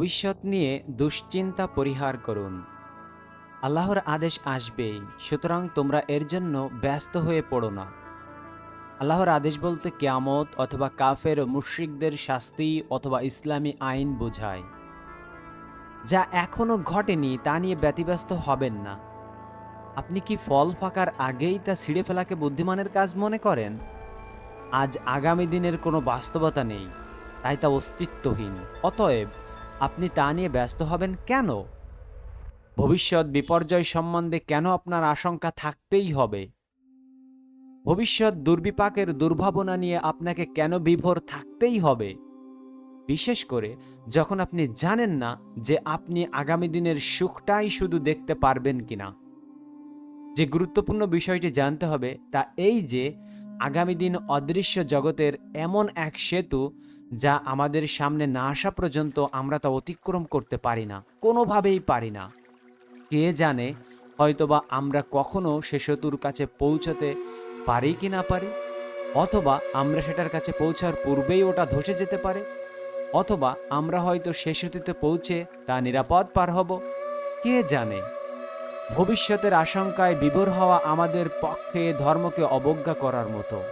ভবিষ্যৎ নিয়ে দুশ্চিন্তা পরিহার করুন। আল্লাহর আদেশ আসবেই, সুতরাং তোমরা এর জন্য ব্যস্ত হয়ে পড়ো না। আল্লাহর আদেশ বলতে কেয়ামত অথবা কাফের মুশ্রিকদের শাস্তি অথবা ইসলামী আইন বোঝায়। যা এখনও ঘটেনি তা নিয়ে ব্যতিব্যস্ত হবেন না। আপনি কি ফল ফাঁকার আগেই তা ছিঁড়ে ফেলাকে বুদ্ধিমানের কাজ মনে করেন? আজ আগামী দিনের কোনো বাস্তবতা নেই, তাই তা অস্তিত্বহীন। অতএব আপনি তা নিয়ে ব্যস্ত হবেন কেন? ভবিষ্যৎ বিপর্যয় সম্বন্ধে কেন আপনার আশঙ্কা থাকতেই হবে? ভবিষ্যৎ দুর্বিপাকের দুর্ভাবনা নিয়ে আপনাকে কেন বিভোর থাকতেই হবে? বিশেষ করে যখন আপনি জানেন না যে আপনি আগামী দিনের সুখটাই শুধু দেখতে পারবেন কিনা। যে গুরুত্বপূর্ণ বিষয়টি জানতে হবে তা এই যে আগামী দিন অদৃশ্য জগতের এমন এক সেতু যা আমাদের সামনে না আসা পর্যন্ত আমরা তা অতিক্রম করতে পারি না, কোনোভাবেই পারি না। কে জানে হয়তোবা আমরা কখনো সে সেতুর কাছে পৌঁছতে পারি কি না পারি? অথবা আমরা সেটার কাছে পৌঁছার পূর্বেই ওটা ধসে যেতে পারে? অথবা আমরা হয়তো সে সেতুতে পৌঁছে তা নিরাপদ পার হব? কে জানে? ভবিষ্যতের আশঙ্কায় বিভোর হওয়া আমাদের পক্ষে ধর্মকে অবজ্ঞা করার মতো।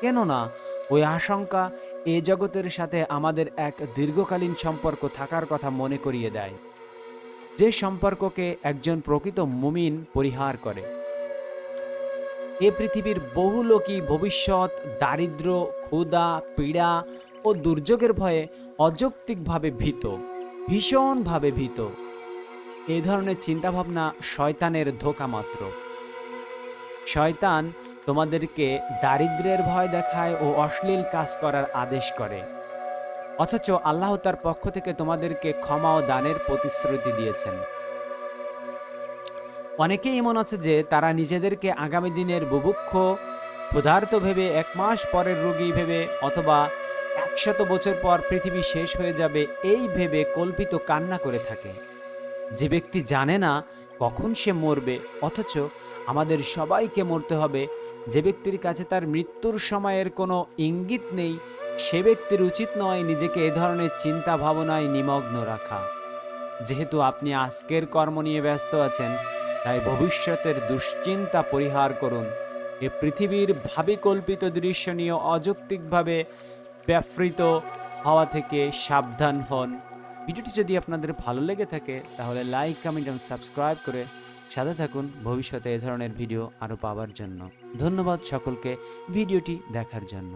কেননা, ওই আশঙ্কা এ জগতের সাথে আমাদের এক দীর্ঘকালীন সম্পর্ক থাকার কথা মনে করিয়ে দেয়। যে সম্পর্ককে একজন প্রকৃত মুমিন পরিহার করে। এ পৃথিবীর বহু লোকই ভবিষ্যৎ, দারিদ্র, ক্ষুধা, পীড়া ও দুর্যোগের ভয়ে অযৌক্তিকভাবে ভীত, ভীষণভাবে ভীত। এ ধরনের চিন্তাভাবনা শয়তানের ধোকা মাত্র। শয়তান তোমাদেরকে দারিদ্র্যের ভয় দেখায় ও অশ্লীল কাজ করার আদেশ করে। অথচ আল্লাহ তার পক্ষ থেকে তোমাদেরকে ক্ষমা ও দানের প্রতিশ্রুতি দিয়েছেন। অনেকেই এমন আছে যে তারা নিজেদেরকে আগামী দিনের বুভুক্ষ, ক্ষুধার্ত ভেবে এক মাস পরের রোগী ভেবে অথবা একশত বছর পর পৃথিবী শেষ হয়ে যাবে এই ভেবে কল্পিত কান্না করে থাকে। যে ব্যক্তি জানে না কখন সে মরবে, অথচ আমাদের সবাইকে মরতে হবে, যে ব্যক্তির কাছে তার মৃত্যুর সময়ের কোনো ইঙ্গিত নেই, সে ব্যক্তির উচিত নয় নিজেকে এ ধরনের চিন্তা ভাবনায় নিমগ্ন রাখা। যেহেতু আপনি আজকের কর্ম নিয়ে ব্যস্ত আছেন, তাই ভবিষ্যতের দুশ্চিন্তা পরিহার করুন। এ পৃথিবীর ভাবিকল্পিত দৃশ্য নিয়ে অযৌক্তিকভাবে ব্যাপৃত হওয়া থেকে সাবধান হন। ভিডিওটি যদি আপনাদের ভালো লেগে থাকে, তাহলে লাইক কমেন্ট এবং সাবস্ক্রাইব করে সাথে থাকুন ভবিষ্যতে এ ধরনের ভিডিও আরও পাওয়ার জন্য। ধন্যবাদ সকলকে ভিডিওটি দেখার জন্য।